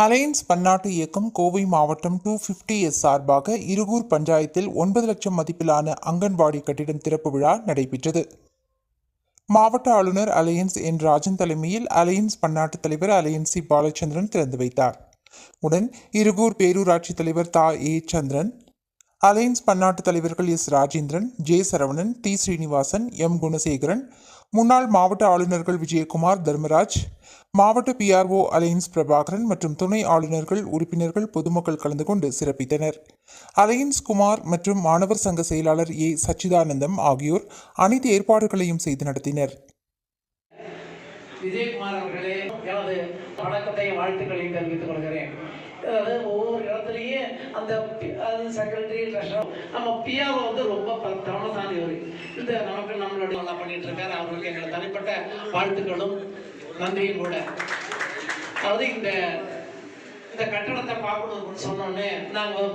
Alliance பன்னாட்டு இயக்கம் கோவை மாவட்டம் டூ ஃபிஃப்டி எஸ் சார்பாக இருகூர் பஞ்சாயத்தில் ஒன்பது லட்சம் மதிப்பிலான அங்கன்வாடி கட்டிடம் திறப்பு விழா நடைபெற்றது. மாவட்ட ஆளுநர் அலையன்ஸ் என். ராஜன் தலைமையில் அலையன்ஸ் பன்னாட்டு தலைவர் அலையன்ஸ் சி. பாலச்சந்திரன் திறந்து வைத்தார். உடன் இருகூர் பேரூராட்சி தலைவர் தா. ஏ. சந்திரன் அலையன்ஸ் பன்னாட்டு தலைவர்கள் S. Rajendran J. Saravanan D. Srinivasan M. Gunasekaran முன்னாள் மாவட்ட ஆளுநர்கள் விஜயகுமார் தர்மராஜ் மாவட்ட பிஆர்ஓ அலையன்ஸ் பிரபாகரன் மற்றும் துணை ஆளுநர்கள் உறுப்பினர்கள் பொதுமக்கள் கலந்து கொண்டு சிறப்பித்தனர். அலையன்ஸ் குமார் மற்றும் மாணவர் சங்க செயலாளர் ஏ. சச்சிதானந்தம் ஆகியோர் அனைத்து ஏற்பாடுகளையும் செய்து நடத்தினர். விஜயகுமார் அவர்களே எனது வணக்கத்தை வாழ்த்துக்களை தெரிவித்துக் கொள்கிறேன். அந்த அது செக்ரட்டரி ட்ரெஷர் நம்ம பிஆர்ஓ வந்து ரொம்ப ப- திறமசாலிவர் இந்த நமக்கு நம்மளுடைய நல்லா பண்ணிட்டு இருக்காரு. அவர்களுக்கு எங்களை தனிப்பட்ட வாழ்த்துக்களும் நன்றியும் கூட. அதாவது இந்த இந்த கட்டடத்தை பார்க்கணும்னு சொன்னோன்னே நாங்கள்